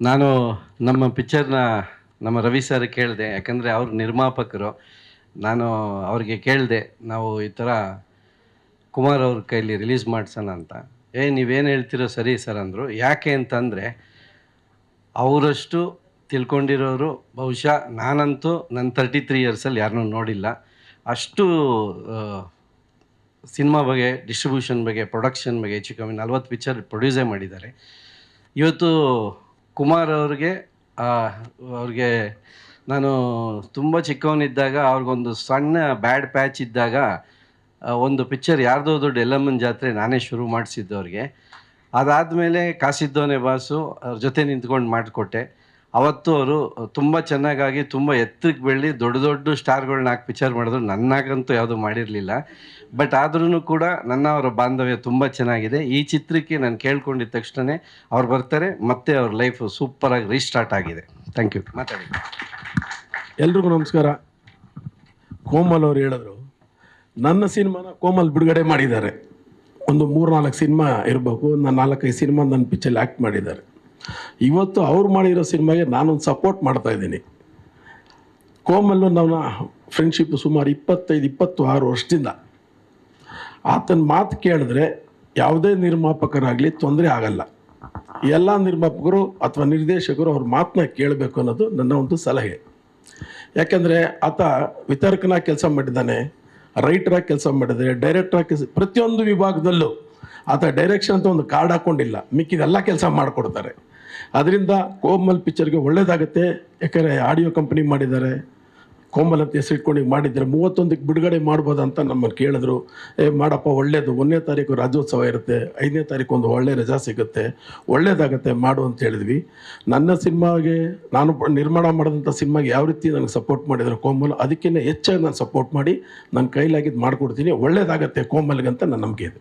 ನಾನು ನಮ್ಮ ಪಿಕ್ಚರ್ನ ನಮ್ಮ ರವಿ ಸರ್ ಕೇಳಿದೆ, ಯಾಕಂದರೆ ಅವ್ರ ನಿರ್ಮಾಪಕರು. ನಾನು ಅವ್ರಿಗೆ ಕೇಳಿದೆ, ನಾವು ಈ ಥರ ಕುಮಾರ್ ಅವ್ರ ಕೈಲಿ ರಿಲೀಸ್ ಮಾಡಿಸೋಣ ಅಂತ. ಏ, ನೀವೇನು ಹೇಳ್ತಿರೋ ಸರಿ ಸರ್ ಅಂದರು. ಯಾಕೆ ಅಂತಂದರೆ, ಅವರಷ್ಟು ತಿಳ್ಕೊಂಡಿರೋರು ಬಹುಶಃ ನಾನಂತೂ ನನ್ನ ತರ್ಟಿ ತ್ರೀ ಇಯರ್ಸಲ್ಲಿ ಯಾರನ್ನೂ ನೋಡಿಲ್ಲ. ಅಷ್ಟು ಸಿನಿಮಾ ಬಗ್ಗೆ ಡಿಸ್ಟ್ರಿಬ್ಯೂಷನ್ ಬಗ್ಗೆ ಪ್ರೊಡಕ್ಷನ್ ಬಗ್ಗೆ, ಹೆಚ್ಚು ಕಮ್ಮಿ ನಲ್ವತ್ತು ಪಿಕ್ಚರ್ ಪ್ರೊಡ್ಯೂಸೇ ಮಾಡಿದ್ದಾರೆ. ಇವತ್ತು ಕುಮಾರ್ ಅವ್ರಿಗೆ ಅವ್ರಿಗೆ ನಾನು ತುಂಬ ಚಿಕ್ಕವನಿದ್ದಾಗ ಅವ್ರಿಗೊಂದು ಸಣ್ಣ ಬ್ಯಾಡ್ ಪ್ಯಾಚ್ ಇದ್ದಾಗ ಒಂದು ಪಿಕ್ಚರ್ ಯಾರ್ದೋ ದೊಡ್ಡ ಎಲ್ಲಮ್ಮನ ಜಾತ್ರೆ ನಾನೇ ಶುರು ಮಾಡಿಸಿದ್ದು ಅವ್ರಿಗೆ. ಅದಾದಮೇಲೆ ಕಾಸಿದ್ದೋನೆ ಬಾಸು ಅವ್ರ ಜೊತೆ ನಿಂತ್ಕೊಂಡು ಮಾಡಿಕೊಟ್ಟೆ. ಅವತ್ತು ಅವರು ತುಂಬ ಚೆನ್ನಾಗಾಗಿ ತುಂಬ ಎತ್ತಕ್ಕೆ ಬೆಳ್ಳಿ ದೊಡ್ಡ ದೊಡ್ಡ ಸ್ಟಾರ್ಗಳನ್ನ ಹಾಕಿ ಪಿಕ್ಚರ್ ಮಾಡಿದ್ರು. ನನ್ನಾಗಂತೂ ಯಾವುದೂ ಮಾಡಿರಲಿಲ್ಲ. ಬಟ್ ಆದ್ರೂ ಕೂಡ ನನ್ನ ಅವರ ಬಾಂಧವ್ಯ ತುಂಬ ಚೆನ್ನಾಗಿದೆ. ಈ ಚಿತ್ರಕ್ಕೆ ನಾನು ಕೇಳ್ಕೊಂಡಿದ್ದ ತಕ್ಷಣ ಅವ್ರು ಬರ್ತಾರೆ. ಮತ್ತೆ ಅವ್ರ ಲೈಫ್ ಸೂಪರಾಗಿ ರೀಸ್ಟಾರ್ಟ್ ಆಗಿದೆ. ಥ್ಯಾಂಕ್ ಯು ಮಾತಾಡಿ. ಎಲ್ರಿಗೂ ನಮಸ್ಕಾರ. ಕೋಮಲ್ ಅವರು ಹೇಳಿದ್ರು ನನ್ನ ಸಿನಿಮಾನ ಕೋಮಲ್ ಬಿಡುಗಡೆ ಮಾಡಿದ್ದಾರೆ. ಒಂದು ಮೂರು ನಾಲ್ಕು ಸಿನಿಮಾ ಇರಬೇಕು. ನಾನು ನಾಲ್ಕೈದು ಸಿನಿಮಾ ನನ್ನ ಪಿಚ್ಚಲ್ಲಿ ಆ್ಯಕ್ಟ್ ಮಾಡಿದ್ದಾರೆ. ಇವತ್ತು ಅವ್ರು ಮಾಡಿರೋ ಸಿನಿಮಾಗೆ ನಾನೊಂದು ಸಪೋರ್ಟ್ ಮಾಡ್ತಾ ಇದ್ದೀನಿ. ಕೋಮಲ್ಲು ನನ್ನ ಫ್ರೆಂಡ್ಶಿಪ್ ಸುಮಾರು ಇಪ್ಪತ್ತೈದು ಇಪ್ಪತ್ತು ಆರು ವರ್ಷದಿಂದ. ಆತನ ಮಾತು ಕೇಳಿದ್ರೆ ಯಾವುದೇ ನಿರ್ಮಾಪಕರಾಗಲಿ ತೊಂದರೆ ಆಗಲ್ಲ. ಎಲ್ಲ ನಿರ್ಮಾಪಕರು ಅಥವಾ ನಿರ್ದೇಶಕರು ಅವ್ರ ಮಾತನ್ನ ಕೇಳಬೇಕು ಅನ್ನೋದು ನನ್ನ ಒಂದು ಸಲಹೆ. ಯಾಕೆಂದರೆ ಆತ ವಿತರ್ಕನಾಗಿ ಕೆಲಸ ಮಾಡಿದ್ದಾನೆ ರೈಟ್ರಾಗಿ ಕೆಲಸ ಮಾಡಿದೆ ಡೈರೆಕ್ಟ್ರಾಗಿ ಕೆಲಸ ಪ್ರತಿಯೊಂದು ವಿಭಾಗದಲ್ಲೂ ಆತ ಡೈರೆಕ್ಷನ್ ಅಂತ ಒಂದು ಕಾರ್ಡ್ ಹಾಕ್ಕೊಂಡಿಲ್ಲ ಮಿಕ್ಕಿದೆಲ್ಲ ಕೆಲಸ ಮಾಡಿಕೊಡ್ತಾರೆ. ಅದರಿಂದ ಕೋಮಲ್ ಪಿಕ್ಚರ್ಗೆ ಒಳ್ಳೇದಾಗುತ್ತೆ. ಯಾಕಂದರೆ ಆಡಿಯೋ ಕಂಪ್ನಿ ಮಾಡಿದ್ದಾರೆ. ಕೋಮಲ್ ಅಂತ ಹೆಸರಿಟ್ಕೊಂಡು ಈಗ ಮಾಡಿದ್ದಾರೆ. ಮೂವತ್ತೊಂದಕ್ಕೆ ಬಿಡುಗಡೆ ಮಾಡ್ಬೋದು ಅಂತ ನಮ್ಮನ್ನು ಕೇಳಿದ್ರು. ಏ, ಮಾಡಪ್ಪ, ಒಳ್ಳೇದು. ಒಂದನೇ ತಾರೀಕು ರಾಜ್ಯೋತ್ಸವ ಇರುತ್ತೆ. ಐದನೇ ತಾರೀಕು ಒಂದು ಒಳ್ಳೆ ರಜಾ ಸಿಗುತ್ತೆ. ಒಳ್ಳೇದಾಗುತ್ತೆ, ಮಾಡು ಅಂತ ಹೇಳಿದ್ವಿ. ನನ್ನ ಸಿನಿಮಾಗೆ ನಾನು ನಿರ್ಮಾಣ ಮಾಡಿದಂಥ ಸಿನಿಮಾಗೆ ಯಾವ ರೀತಿ ನನಗೆ ಸಪೋರ್ಟ್ ಮಾಡಿದ್ರು ಕೋಮಲ್ ಅದಕ್ಕಿಂತ ಹೆಚ್ಚಾಗಿ ನಾನು ಸಪೋರ್ಟ್ ಮಾಡಿ ನನ್ನ ಕೈಲಾಗಿದ್ದು ಮಾಡಿಕೊಡ್ತೀನಿ. ಒಳ್ಳೇದಾಗತ್ತೆ ಕೋಮಲ್ಗೆ ಅಂತ ನನ್ನ ನಂಬಿಕೆ ಇದೆ.